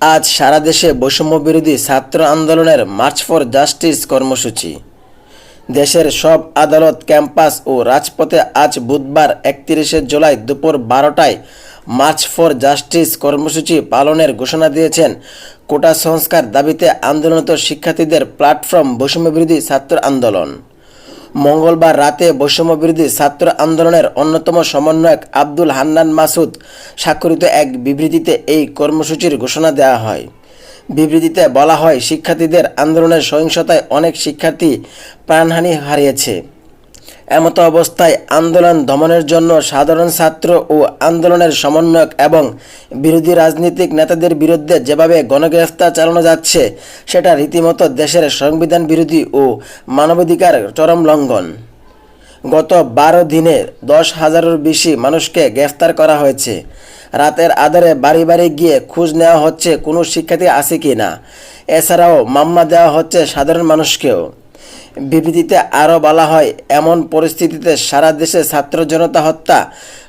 আজ সারা দেশে বৈষম্য বিরোধী ছাত্র আন্দোলনের মার্চ ফর জাস্টিস কর্মসূচি। দেশের সব আদালত, ক্যাম্পাস ও রাজপথে আজ বুধবার একত্রিশে জুলাই দুপুর বারোটায় মার্চ ফর জাস্টিস কর্মসূচি পালনের ঘোষণা দিয়েছেন। কোটা সংস্কার দাবিতে আন্দোলনরত শিক্ষার্থীদের প্ল্যাটফর্ম বৈষম্য বিরোধী ছাত্র আন্দোলন। মঙ্গলবার রাতে বৈষম্য বিরোধী ছাত্র আন্দোলনের অন্যতম সমন্বয়ক আব্দুল হান্নান মাসুদ স্বাক্ষরিত এক বিবৃতিতে এই কর্মসূচির ঘোষণা দেওয়া হয়। বিবৃতিতে বলা হয়, শিক্ষার্থীদের আন্দোলনের সহিংসতায় অনেক শিক্ষার্থী প্রাণহানি হারিয়েছে। এমতো অবস্থায় আন্দোলন দমনের জন্য সাধারণ ছাত্র ও আন্দোলনের সমন্বয়ক এবং বিরোধী রাজনৈতিক নেতাদের বিরুদ্ধে যেভাবে গণগ্রেফতার চালানো যাচ্ছে, সেটা রীতিমতো দেশের সংবিধান বিরোধী ও মানবাধিকার চরম লঙ্ঘন। গত বারো দিনে দশ হাজারের বেশি মানুষকে গ্রেফতার করা হয়েছে। রাতের আধারে বাড়ি বাড়ি গিয়ে খোঁজ নেওয়া হচ্ছে কোনো শিক্ষার্থী আছে কি না এছাড়াও মামলা দেওয়া হচ্ছে সাধারণ মানুষকেও। বিবৃতিতে আরও বলা হয়, এমন পরিস্থিতিতে সারা দেশে ছাত্র জনতা হত্যা,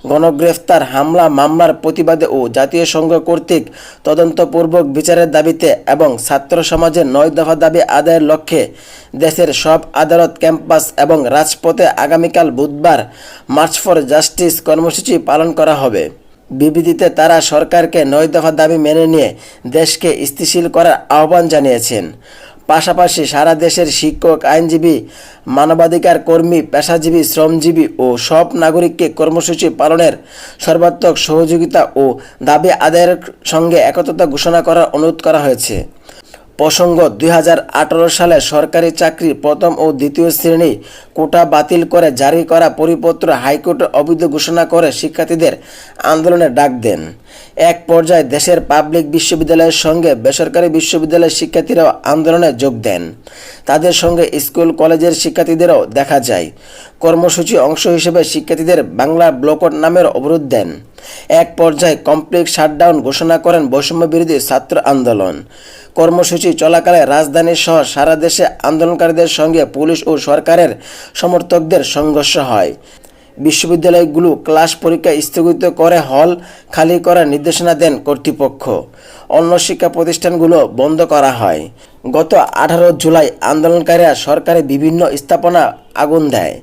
গণগ্রেফতার হামলা, মামলার প্রতিবাদে ও জাতীয় সংঘ কর্তৃক তদন্তপূর্বক বিচারের দাবিতে এবং ছাত্র সমাজের নয় দফা দাবি আদায়ের লক্ষ্যে দেশের সব আদালত, ক্যাম্পাস এবং রাজপথে আগামীকাল বুধবার মার্চ ফর জাস্টিস কর্মসূচি পালন করা হবে। বিবৃতিতে তারা সরকারকে নয় দফা দাবি মেনে নিয়ে দেশকে স্থিতিশীল করার আহ্বান জানিয়েছেন। পাশাপাশি সারা দেশের শিক্ষক, আইনজীবী, মানবাধিকার কর্মী, পেশাজীবী, শ্রমজীবী ও সব নাগরিককে কর্মসূচি পালনের সর্বাত্মক সহযোগিতা ও দাবি আদায়ের সঙ্গে একত্রতা ঘোষণা করার অনুরোধ করা হয়েছে। প্রসঙ্গ, দুই হাজার আঠেরো সালে সরকারি চাকরি প্রথম ও দ্বিতীয় শ্রেণি কোটা বাতিল করে জারি করা পরিপত্র হাইকোর্টে অবৈধ ঘোষণা করে শিক্ষার্থীদের আন্দোলনে ডাক দেন। এক পর্যায়ে দেশের পাবলিক বিশ্ববিদ্যালয়ের সঙ্গে বেসরকারি বিশ্ববিদ্যালয়ের শিক্ষার্থীরাও আন্দোলনে যোগ দেন। তাদের সঙ্গে স্কুল, কলেজের শিক্ষার্থীদেরও দেখা যায়। কর্মসূচি অংশ হিসেবে শিক্ষার্থীদের বাংলা ব্লকট নামের অবরোধ দেন। এক পর্যায়ে কমপ্লিট শাটডাউন ঘোষণা করেন বৈষম্য বিরোধী ছাত্র আন্দোলন। কর্মসূচি চলাকালে রাজধানী সহ সারা দেশে আন্দোলনকারীদের সঙ্গে পুলিশ ও সরকারের সমর্থকদের সংঘর্ষ হয়। বিশ্ববিদ্যালয়গুলো ক্লাস পরীক্ষা স্থগিত করে হল খালি করার নির্দেশনা দেন কর্তৃপক্ষ। অন্য শিক্ষা প্রতিষ্ঠানগুলো বন্ধ করা হয়। গত আঠারো জুলাই আন্দোলনকারীরা সরকারি বিভিন্ন স্থাপনা আগুন দেয়।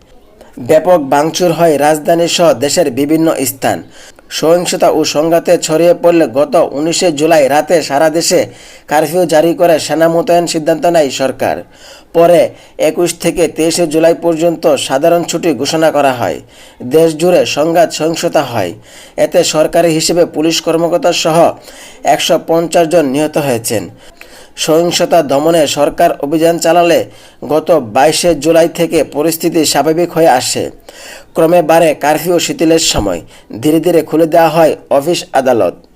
ব্যাপক ভাঙচুর হয় রাজধানী সহ দেশের বিভিন্ন স্থান। সহিংসতা ও সংঘাতে ছড়িয়ে পড়লে গত উনিশে জুলাই রাতে সারা দেশে কারফিউ জারি করে সেনা মোতায়েন সিদ্ধান্ত নেয় সরকার। পরে একুশ থেকে তেইশে জুলাই পর্যন্ত সাধারণ ছুটি ঘোষণা করা হয়। দেশ জুড়ে সংঘাত সহিংসতা হয়। এতে সরকারি হিসেবে পুলিশ কর্মকর্তা সহ একশো পঞ্চাশ জন নিহত হয়েছেন। সহিংসতা দমনে সরকার অভিযান চালালে গত বাইশে জুলাই থেকে পরিস্থিতি স্বাভাবিক হয়ে আসে ক্রমে বাড়ে কারফিউ শিথিলের সময়। ধীরে ধীরে খুলে দেওয়া হয় অফিস আদালত।